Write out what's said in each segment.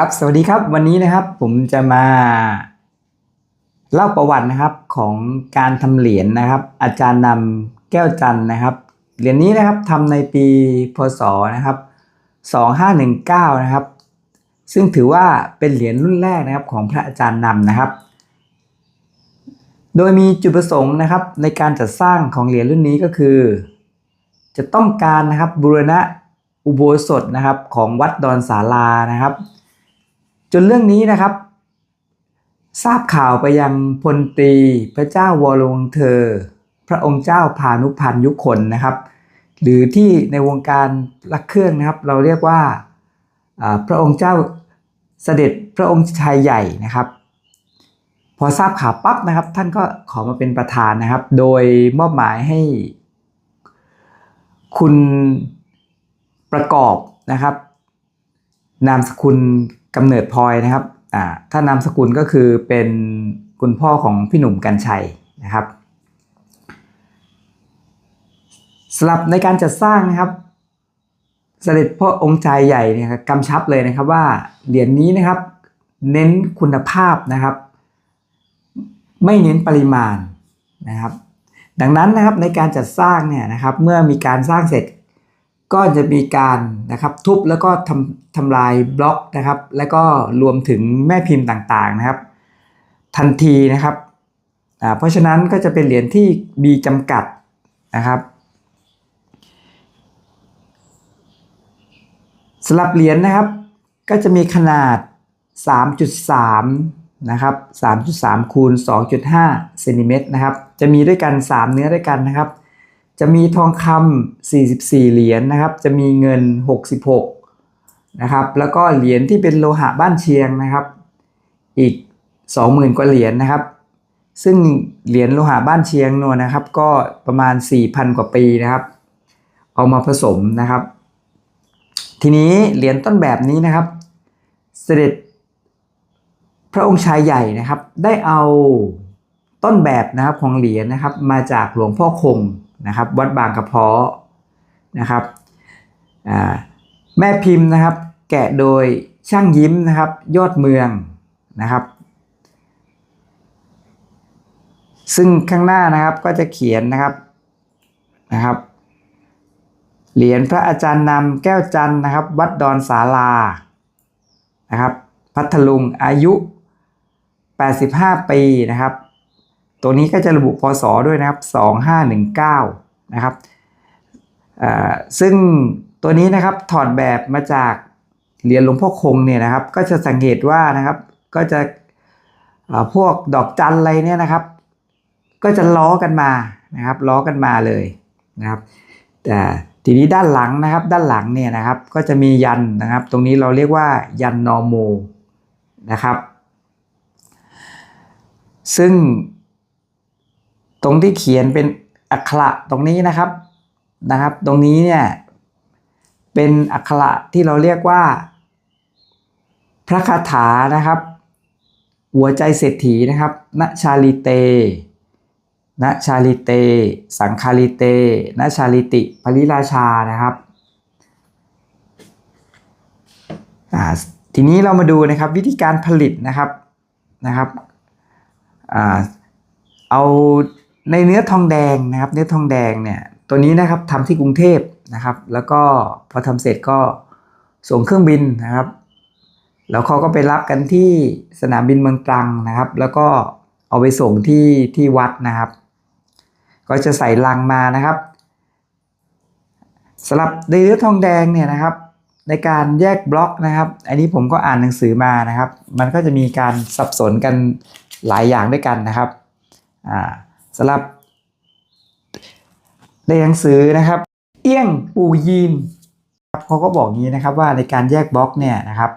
ครับสวัสดีครับวันนี้นะครับผมจะมาเล่าประวัตินะครับของการทำเหรียญนะครับ อาจารย์นำแก้วจันนะครับเหรียญนี้นะครับทำในปีพศนะครับ2519นะครับ ซึ่งถือว่าเป็นเหรียญรุ่นแรกนะครับของพระอาจารย์นำนะครับ โดยมีจุดประสงค์นะครับ ในการจัดสร้างของเหรียญรุ่นนี้ก็คือ จะต้องการนะครับบูรณะอุโบสถนะครับของวัดดอนสารานะครับ จนเรื่องนี้นะครับ ทราบข่าวไปยังพลตรีพระเจ้าวรวงเธอ พระองค์เจ้าพานุพันยุคนนะครับ หรือที่ในวงการลักเครื่องนะครับ เราเรียกว่าอ่าพระองค์เจ้าเสด็จพระองค์ชายใหญ่นะครับ พอทราบข่าวปั๊บนะครับ ท่านก็ขอมาเป็นประธานนะครับ โดยมอบหมายให้ คุณประกอบนะครับ นามสกุล กำเนิดพลอยนะครับอ่าถ้านามสกุลก็คือเป็นคุณพ่อของพี่หนุ่มกัญชัยนะครับสำหรับในการจัดสร้างนะครับเสด็จพ่อองค์ชายใหญ่เนี่ยกำชับเลยนะครับว่าเหรียญนี้นะครับเน้นคุณภาพนะครับ ไม่เน้นปริมาณนะครับ ดังนั้นนะครับในการจัดสร้างเนี่ยนะครับ เมื่อมีการสร้างเสร็จ ก็จะมีการนะครับทุบแล้วก็ทำทำลายบล็อกนะครับ แล้วก็รวมถึงแม่พิมพ์ต่างๆนะครับ ทันทีนะครับเพราะฉะนั้นก็จะเป็นเหรียญที่มีจำกัดนะครับสำหรับเหรียญนะครับ ก็จะมีขนาด 3.3 นะครับ 3.3 คูณ 2.5 เซนติเมตรนะครับ จะมีด้วยกัน 3 เนื้อด้วยกันนะครับ จะมีทองคำ44 เหรียญนะครับ จะมีเงิน 66 นะครับ แล้วก็เหรียญที่เป็นโลหะบ้านเชียงนะครับ อีก 20,000 กว่าเหรียญนะครับ ซึ่งเหรียญโลหะบ้านเชียงนวลนะครับ ก็ประมาณ 4,000 กว่าปีนะครับ เอามาผสมนะครับ ทีนี้เหรียญต้นแบบนี้นะครับ เสด็จพระองค์ชายใหญ่นะครับ ได้เอาต้นแบบนะครับของเหรียญนะครับ มาจากหลวงพ่อคง นะครับวัดบางกระเพาะนะครับแม่พิมพ์นะครับ แกะโดยช่างยิ้มนะครับ ยอดเมืองนะครับ ซึ่งข้างหน้านะครับก็จะเขียนนะครับนะครับ เหรียญพระอาจารย์นำแก้วจันนะครับ วัดดอนสารานะครับ พัทลุงอายุ 85 ปีนะครับ ตัวนี้ก็จะระบุพศด้วยนะครับ 2519 นะครับซึ่งตัวนี้นะครับถอดแบบมาจากเหรียญหลวงพ่อคงเนี่ยนะครับ ก็จะสังเกตว่านะครับก็จะพวกดอกจันอะไรเนี่ยนะครับ ก็จะล้อกันมานะครับล้อกันมาเลยนะครับ แต่ทีนี้ด้านหลังนะครับ ด้านหลังเนี่ยนะครับ ก็จะมียันนะครับ ตรงนี้เราเรียกว่ายันนอโมนะครับ ซึ่ง ตรงที่เขียนเป็นอักขระตรงนี้นะครับนะครับ ตรงนี้เนี่ยเป็นอักขระที่เราเรียกว่า พระคาถานะครับ หัวใจเศรษฐีนะครับณชาลิเตณชาลิเต สังคาลิเตณชาลิติปริราชานะครับทีนี้เรามาดูนะครับวิธีการผลิตนะครับนะครับอเอา ในเนื้อทองแดงนะครับ เนื้อทองแดงเนี่ยตัวนี้นะครับทำที่กรุงเทพนะครับ แล้วก็พอทำเสร็จก็ส่งเครื่องบินนะครับ แล้วเขาก็ไปรับกันที่สนามบินเมืองตรังนะครับ แล้วก็เอาไปส่งที่ที่วัดนะครับ ก็จะใส่ลังมานะครับสำหรับในเนื้อทองแดงเนี่ยนะครับ ในการแยกบล็อกนะครับ อันนี้ผมก็อ่านหนังสือมานะครับ มันก็จะมีการสับสนกันหลายอย่างด้วยกันนะครับอ่า สำหรับในหนังสือนะครับ เอี้ยงปูยีนครับเขาก็บอกงี้นะครับว่าในการแยกบล็อกเนี่ยนะครับ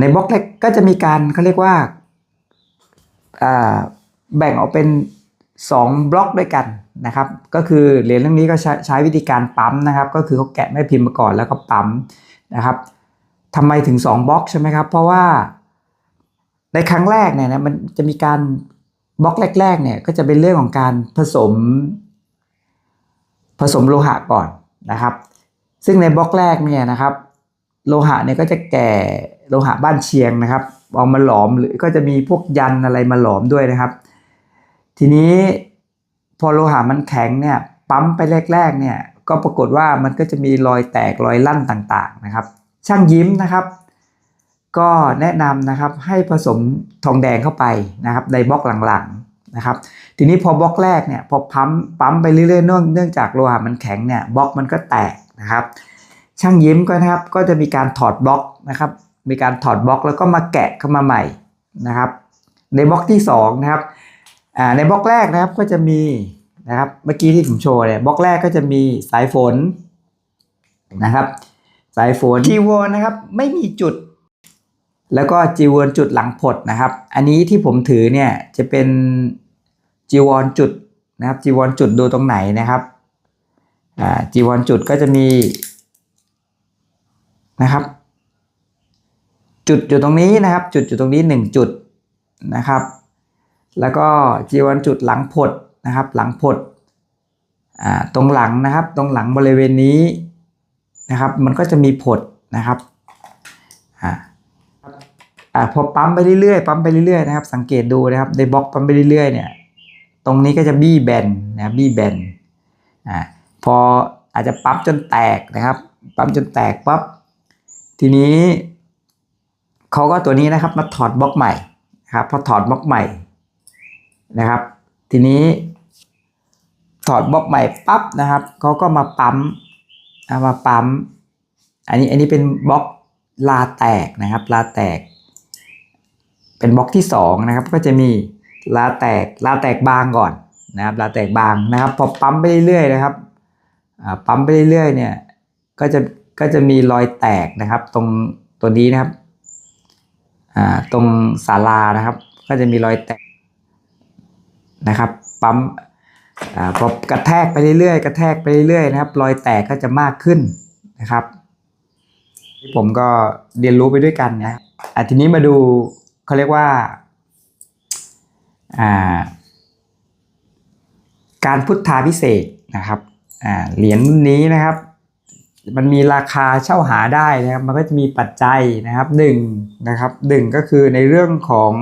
ในบล็อกแรกก็จะมีการเขาเรียกว่าแบ่งออกเป็น 2 บล็อกด้วยกันนะครับ ก็คือเหรียญเรื่องนี้ก็ใช้ใช้วิธีการปั๊มนะครับ ก็คือเขาแกะแม่พิมพ์มาก่อนแล้วก็ปั๊มนะครับทำไมถึง 2 บล็อกใช่ไหมครับ เพราะว่าในครั้งแรกเนี่ยนะมันจะมีการ บล็อกแรก ๆ เนี่ยก็จะเป็นเรื่องของการผสม ผสมโลหะก่อนนะครับ ซึ่งในบล็อกแรกเนี่ยนะครับ โลหะเนี่ยก็จะแก่โลหะบ้านเชียงนะครับเอามาหลอมหรือก็จะมีพวกยันอะไรมาหลอมด้วยนะครับ ทีนี้พอโลหะมันแข็งเนี่ยปั๊มไปแรกๆเนี่ยก็ปรากฏว่ามันก็จะมีรอยแตกรอยลั่นต่างๆนะครับ ช่างยิ้มนะครับ ก็แนะนำนะครับให้ผสมทองแดงเข้าไปนะครับในบล็อกหลังๆนะครับ ทีนี้พอบล็อกแรกเนี่ยพอปั๊มปั๊มไปเรื่อยๆเนื่องเนื่องจากโลหะมันแข็งเนี่ยบล็อกมันก็แตกนะครับ ช่างยิ้มก็นะครับก็จะมีการถอดบล็อกนะครับมีการถอดบล็อกแล้วก็มาแกะเข้ามาใหม่นะครับ ในบล็อกที่สองนะครับอ่าในบล็อกแรกนะครับก็จะมีนะครับเมื่อกี้ที่ผมโชว์เนี่ยบล็อกแรกก็จะมีสายฝนนะครับ สายฝนจีวรนะครับไม่มีจุด แล้วก็จีวรจุดหลังผดนะครับ อันนี้ที่ผมถือเนี่ยจะเป็นจีวรจุดนะครับจีวรจุดดูตรงไหนนะครับจีวรจุดก็จะมีนะครับ จุดอยู่ตรงนี้นะครับ จุดอยู่ตรงนี้หนึ่งจุดนะครับ แล้วก็จีวรจุดหลังผดนะครับ หลังผดตรงหลังนะครับ ตรงหลังบริเวณนี้นะครับ มันก็จะมีผดนะครับ อ่าพอปั๊มไปเรื่อยๆปั๊มไปเรื่อยๆนะครับ สังเกตดูนะครับในบล็อกปั๊มไปเรื่อยๆเนี่ย ตรงนี้ก็จะบี้แบนนะบี้แบนอ่าพออาจจะปั๊มจนแตกนะครับ ปั๊มจนแตกปั๊บทีนี้เขาก็ตัวนี้นะครับมาถอดบล็อกใหม่นะครับพอถอดบล็อกใหม่นะครับ ทีนี้ถอดบล็อกใหม่ปั๊บนะครับเขาก็มาปั๊มเอามาปั๊ม อันนี้อันนี้เป็นบล็อกลาแตกนะครับ ลาแตก เป็นบล็อกที่2นะครับก็จะมีลาแตกลาแตกบางก่อนนะครับลาแตกบางนะครับพอปั๊มไปเรื่อยๆนะครับปั๊มไปเรื่อยๆเนี่ยก็จะก็จะมีรอยแตกนะครับ ตรงตัวนี้นะครับตรงศาลานะครับ ก็จะมีรอยแตกนะครับปั๊มอพอกระแทกไปเรื่อยๆ กระแทกไปเรื่อยๆนะครับ รอยแตกก็จะมากขึ้นนะครับ ที่ผมก็เรียนรู้ไปด้วยกันนะครับอะทีนี้มาดู เขาเรียกว่าการพุทธาพิเศษนะครับเหรียญรุ่นนี้นะครับ มันมีราคาเช่าหาได้นะครับ มันก็จะมีปัจจัยนะครับหนึ่งนะครับหนึ่งก็คือในเรื่องของ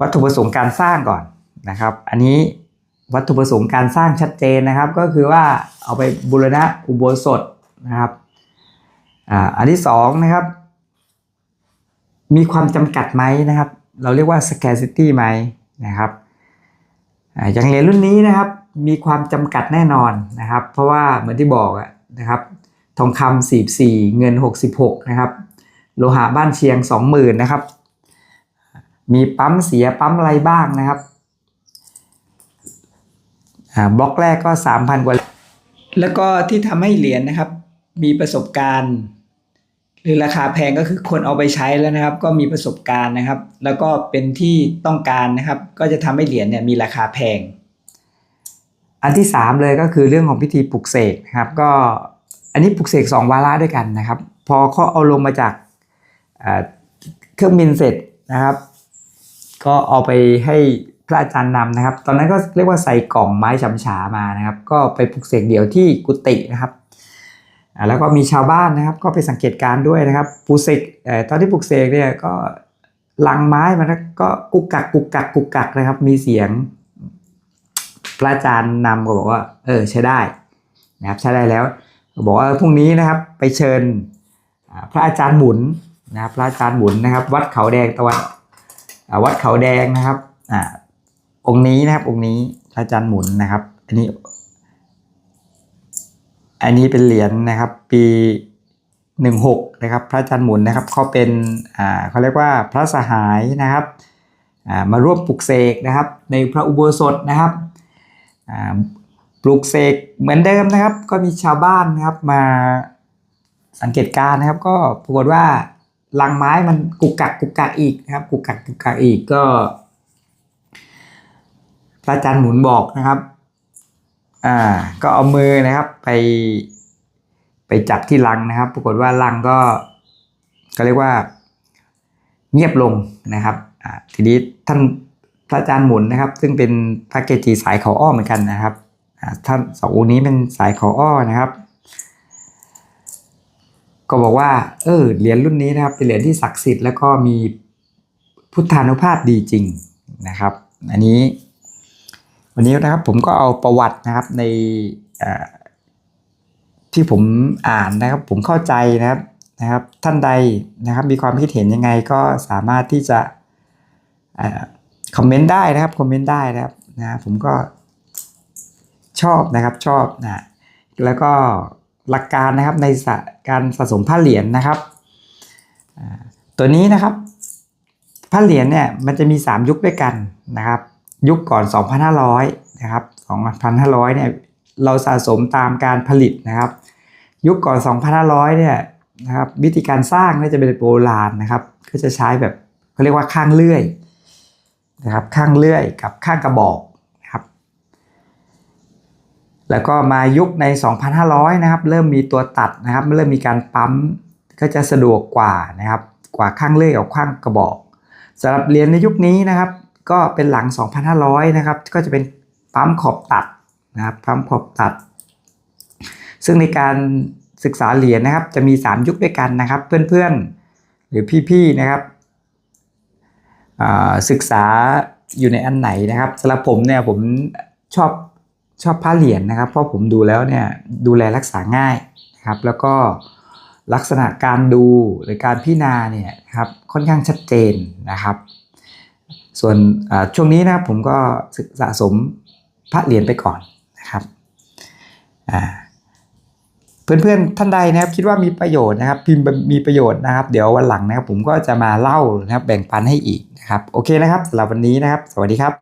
วัตถุประสงค์การสร้างก่อนนะครับ อันนี้วัตถุประสงค์การสร้างชัดเจนนะครับ ก็คือว่าเอาไปบูรณะอุโบสถนะครับออันที่สองนะครับ มีความจำกัดไหมนะครับ เราเรียกว่า scarcity ไหมนะครับอย่างเหรียญรุ่นนี้นะครับ มีความจำกัดแน่นอนนะครับ เพราะว่าเหมือนที่บอกนะครับ ทองคำ44 เงิน 66 นะครับ โลหะบ้านเชียง 20,000นะครับ มีปั๊มเสียปั๊มอะไรบ้างนะครับบล็อกแรกก็ 3,000 กว่า แล้วก็ที่ทำให้เหรียญนะครับ มีประสบการณ์ หรือราคาแพงก็คือคนเอาไปใช้แล้วนะครับ ก็มีประสบการณ์นะครับ แล้วก็เป็นที่ต้องการนะครับ ก็จะทำให้เหรียญเนี่ยมีราคาแพง อันที่สามเลยก็คือเรื่องของพิธีปลุกเสกนะครับ ก็อันนี้ปลุกเสกสองวาระด้วยกันนะครับ พอเขาเอาลงมาจากเครื่องบินเสร็จนะครับ ก็เอาไปให้พระอาจารย์นำนะครับ ตอนนั้นก็เรียกว่าใส่กล่องไม้ฉำฉามานะครับ ก็ไปปลุกเสกเดี่ยวที่กุฏินะครับ แล้วก็มีชาวบ้านนะครับ ก็ไปสังเกตการ์ด้วยนะครับปลูกเสกตอนที่ปลูกเสกเนี่ยก็ลังไม้มันก็กุกกักกุกกักกุกกักนะครับ มีเสียง พระอาจารย์นำก็บอกว่า เออ ใช้ได้นะครับ ใช้ได้แล้ว บอกว่าพรุ่งนี้นะครับ ไปเชิญพระอาจารย์หมุนนะครับ พระอาจารย์หมุนนะครับ วัดเขาแดงตะวันวัดเขาแดงนะครับอ่าองค์นี้นะครับ องค์นี้พระอาจารย์หมุนนะครับ อันนี้ อันนี้เป็นเหรียญนะครับปี 16นะครับพระอาจารย์หมุนนะครับเขาเป็นอ่าเขาเรียกว่าพระสหายนะครับอ่ามาร่วมปลุกเสกนะครับในพระอุโบสถนะครับอ่าปลุกเสกเหมือนเดิมนะครับ ก็มีชาวบ้านนะครับมาสังเกตการนะครับ ก็ปรากฏว่าลังไม้มันกุกกักกุกกักอีกนะครับกุกกักกุกกักอีกก็พระอาจารย์หมุนบอกนะครับ อ่า ก็เอามือนะครับไป ไปจับที่ลังนะครับ ปรากฏว่าลังก็ก็เรียกว่า เงียบลงนะครับอ่าทีนี้ท่านพระอาจารย์หมุนนะครับ ซึ่งเป็นพระเกจิสายเขาอ้อเหมือนกันนะครับอ่าท่านสององค์นี้เป็นสายเขาอ้อนะครับ ก็บอกว่า เออเหรียญรุ่นนี้นะครับ เป็นเหรียญที่ศักดิ์สิทธิ์แล้วก็มีพุทธานุภาพดีจริงนะครับ อันนี้ วันนี้นะครับผมก็เอาประวัตินะครับในที่ผมอ่านนะครับ ผมเข้าใจนะครับนะครับ ท่านใดนะครับ มีความคิดเห็นยังไงก็สามารถที่จะอคอมเมนต์ได้นะครับคอมเมนต์ได้นะครับนะผมก็ชอบนะครับชอบนะแล้วก็หลักการนะครับในการสะสมผ้าเหรียญนะครับตัวนี้นะครับผ้าเหรียญเนี่ยมันจะมี 3 ยุคด้วยกันนะครับ ยุคก่อน 2,500 นะครับ 2,500 เนี่ย เราสะสมตามการผลิตนะครับ ยุคก่อน 2,500 เนี่ยนะครับวิธีการสร้างนี่ยจะเป็นโบราณนะครับ ก็จะใช้แบบเขาเรียกว่าข้างเลื่อยนะครับ ข้างเลื่อยกับข้างกระบอกนะครับ แล้วก็มายุคใน 2,500 นะครับ เริ่มมีตัวตัดนะครับ เริ่มมีการปั๊มก็จะสะดวกกว่านะครับ กว่าข้างเลื่อยกับข้างกระบอกสำหรับเหรียญในยุคนี้นะครับ ก็เป็นหลัง 2,500 นะครับ ก็จะเป็นปั๊มขอบตัดนะครับปั๊มขอบตัด ซึ่งในการศึกษาเหรียญนะครับ จะมี 3 ยุคด้วยกันนะครับ เพื่อนๆ หรือพี่ๆ นะครับศึกษาอยู่ในอันไหนนะครับสำหรับผมเนี่ยผมชอบชอบผ้าเหรียญนะครับ เพราะผมดูแล้วเนี่ยดูแลรักษาง่ายนะครับ แล้วก็ลักษณะการดูหรือการพิจารณาเนี่ยครับค่อนข้างชัดเจนนะครับ ส่วนช่วงนี้นะครับผมก็สะสมพระเหรียญไปก่อนนะครับเพื่อนๆท่านใดนะครับคิดว่ามีประโยชน์นะครับ พิมพ์มีประโยชน์นะครับ เดี๋ยววันหลังนะครับผมก็จะมาเล่านะครับแบ่งปันให้อีกนะครับโอเคนะครับสำหรับวันนี้นะครับ สวัสดีครับ